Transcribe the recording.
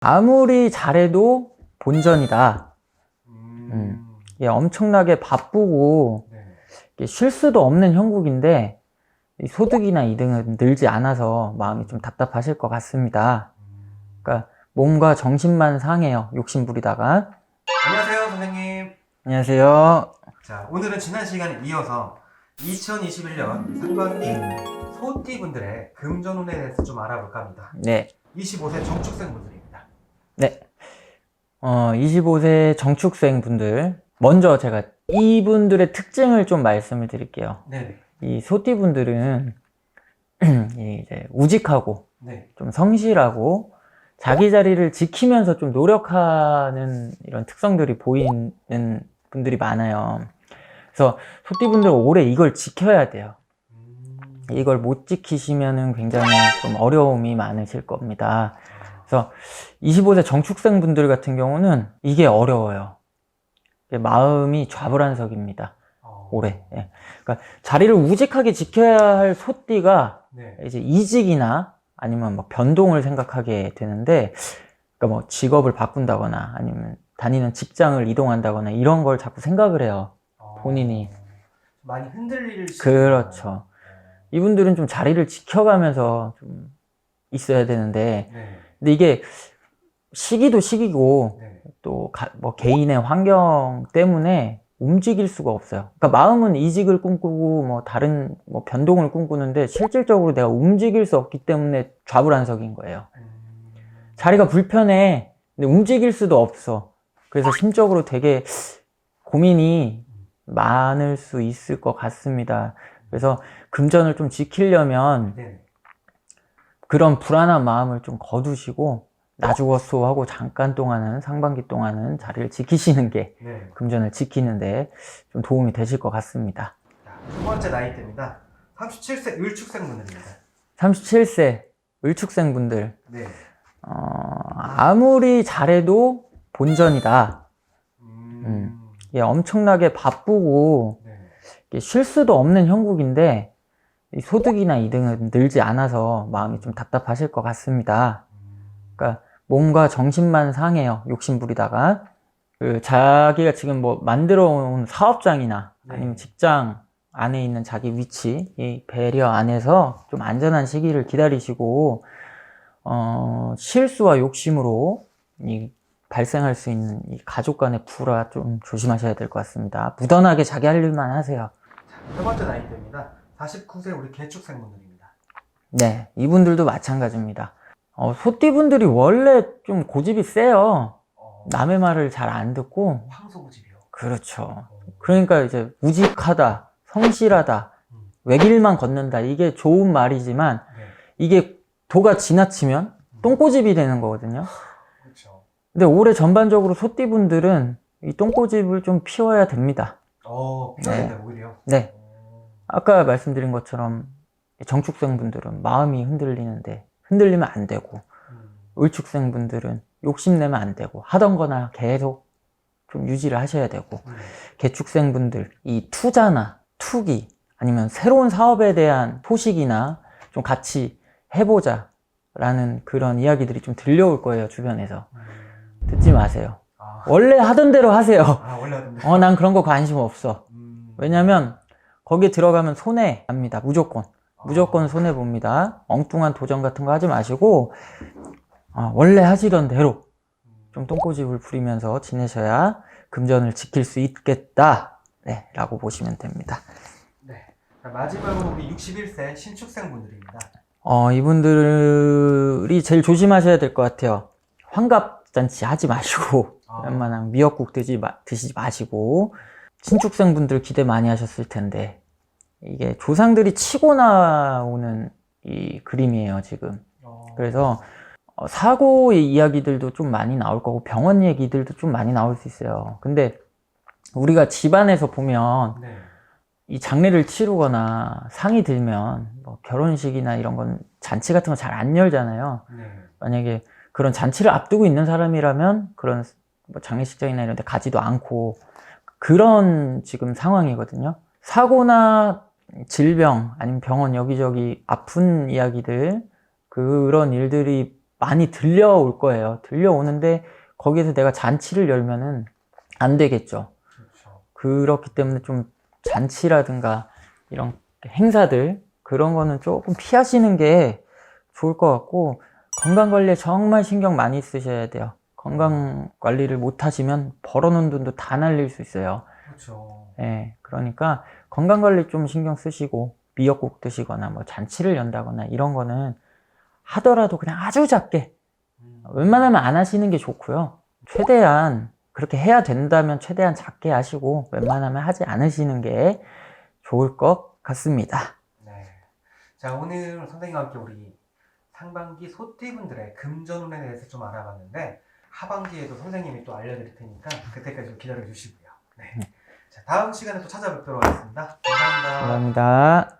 아무리 잘해도 본전이다. 음. 이게 엄청나게 바쁘고 네. 쉴 수도 없는 형국인데 이 소득이나 이등은 늘지 않아서 마음이 좀 답답하실 것 같습니다. 음. 그러니까 몸과 정신만 상해요. 욕심 부리다가. 안녕하세요, 선생님. 안녕하세요. 자, 오늘은 지난 시간에 이어서 2021년 상반기 소띠분들의 금전운에 대해서 좀 알아볼까 합니다. 네. 25세 정축생 분들입니다. 네. 어, 25세 정축생 분들. 먼저 제가 이분들의 특징을 좀 말씀을 드릴게요. 네네. 이 소띠분들은 이 이제 우직하고 네. 좀 성실하고 자기 자리를 지키면서 좀 노력하는 이런 특성들이 보이는 분들이 많아요. 그래서 소띠분들은 올해 이걸 지켜야 돼요. 음. 이걸 못 지키시면은 굉장히 좀 어려움이 많으실 겁니다. 그래서 25세 정축생 분들 같은 경우는 이게 어려워요. 이게 마음이 좌불안석입니다. 어. 올해. 예. 그러니까 자리를 우직하게 지켜야 할 소띠가 네. 이제 이직이나 아니면 뭐 변동을 생각하게 되는데, 그러니까 뭐 직업을 바꾼다거나 아니면 다니는 직장을 이동한다거나 이런 걸 자꾸 생각을 해요. 어. 본인이. 많이 흔들릴 수 그렇죠. 이분들은 좀 자리를 지켜가면서 좀 있어야 되는데, 네. 근데 이게 시기도 시기고 네. 또뭐 개인의 환경 때문에 움직일 수가 없어요. 그러니까 마음은 이직을 꿈꾸고 뭐 다른 뭐 변동을 꿈꾸는데 실질적으로 내가 움직일 수 없기 때문에 좌불안석인 거예요. 음. 자리가 불편해. 근데 움직일 수도 없어. 그래서 심적으로 되게 고민이 많을 수 있을 것 같습니다. 그래서 금전을 좀 지키려면 네. 그런 불안한 마음을 좀 거두시고 나주었소 하고 잠깐 동안은 상반기 동안은 자리를 지키시는 게 네. 금전을 지키는데 좀 도움이 되실 것 같습니다. 자, 두 번째 나이대입니다. 37세 을축생 분들입니다. 37세 을축생 분들 네. 어, 아무리 잘해도 본전이다. 음. 음. 이게 엄청나게 바쁘고 네. 쉴 수도 없는 형국인데 이 소득이나 이등은 늘지 않아서 마음이 좀 답답하실 것 같습니다. 음. 그러니까 몸과 정신만 상해요. 욕심 부리다가 그 자기가 지금 뭐 만들어 온 사업장이나 네. 아니면 직장 안에 있는 자기 위치, 이 배려 안에서 좀 안전한 시기를 기다리시고 어, 실수와 욕심으로 이 발생할 수 있는 이 가족 간의 불화 좀 조심하셔야 될 것 같습니다. 무던하게 자기 할 일만 하세요. 자, 세 번째 나이대입니다. 49세 우리 개축생 분들입니다. 네, 이분들도 마찬가지입니다. 어, 소띠분들이 원래 좀 고집이 세요. 어. 남의 말을 잘 안 듣고 황소고집이요. 그렇죠. 어. 그러니까 이제 우직하다, 성실하다, 음. 외길만 걷는다. 이게 좋은 말이지만 네. 이게 도가 지나치면 똥꼬집이 되는 거거든요. 그렇죠. 근데 올해 전반적으로 소띠분들은 이 똥꼬집을 좀 피워야 됩니다. 어, 피하겠네 오히려. 네. 어. 아까 말씀드린 것처럼 정축생 분들은 마음이 흔들리는데 흔들리면 안 되고 음. 을축생 분들은 욕심내면 안 되고 하던 거나 계속 좀 유지를 하셔야 되고 음. 개축생 분들 이 투자나 투기 아니면 새로운 사업에 대한 소식이나 좀 같이 해보자 라는 그런 이야기들이 좀 들려올 거예요 주변에서 음. 듣지 마세요 아. 원래 하던 대로 하세요 아, 원래. 어난 그런 거 관심 없어 음. 왜냐면 거기에 들어가면 손해 납니다 무조건 아. 무조건 손해 봅니다 엉뚱한 도전 같은 거 하지 마시고 어, 원래 하시던 대로 음. 좀 똥꼬집을 부리면서 지내셔야 금전을 지킬 수 있겠다 네, 라고 보시면 됩니다 네. 자, 마지막으로 우리 61세 신축생 분들입니다. 어, 이분들이 제일 조심하셔야 될 것 같아요 환갑잔치 하지 마시고 아. 웬만하면 미역국 드시, 마, 드시지 마시고 신축생분들 기대 많이 하셨을 텐데 이게 조상들이 치고 나오는 이 그림이에요 지금 어. 그래서 어, 사고의 이야기들도 좀 많이 나올 거고 병원 얘기들도 좀 많이 나올 수 있어요 근데 우리가 집안에서 보면 네. 이 장례를 치르거나 상이 들면 뭐 결혼식이나 이런 건 잔치 같은 거 잘 안 열잖아요 네. 만약에 그런 잔치를 앞두고 있는 사람이라면 그런 뭐 장례식장이나 이런 데 가지도 않고 그런 지금 상황이거든요. 사고나 질병 아니면 병원 여기저기 아픈 이야기들 그런 일들이 많이 들려올 거예요. 들려오는데 거기에서 내가 잔치를 열면은 안 되겠죠. 그렇죠. 그렇기 때문에 좀 잔치라든가 이런 행사들 그런 거는 조금 피하시는 게 좋을 것 같고 건강 관리에 정말 신경 많이 쓰셔야 돼요. 건강 관리를 못 하시면 벌어놓은 돈도 다 날릴 수 있어요. 그렇죠. 예, 그러니까 건강 관리 좀 신경 쓰시고 미역국 드시거나 뭐 잔치를 연다거나 이런 거는 하더라도 그냥 아주 작게 음. 웬만하면 안 하시는 게 좋고요. 최대한 그렇게 해야 된다면 최대한 작게 하시고 웬만하면 하지 않으시는 게 좋을 것 같습니다. 네. 자, 오늘 선생님과 함께 우리 상반기 소띠분들의 금전운에 대해서 좀 알아봤는데 하반기에도 선생님이 또 알려드릴 테니까 그때까지 좀 기다려 주시고요. 네. 자, 다음 시간에 또 찾아뵙도록 하겠습니다. 감사합니다. 감사합니다.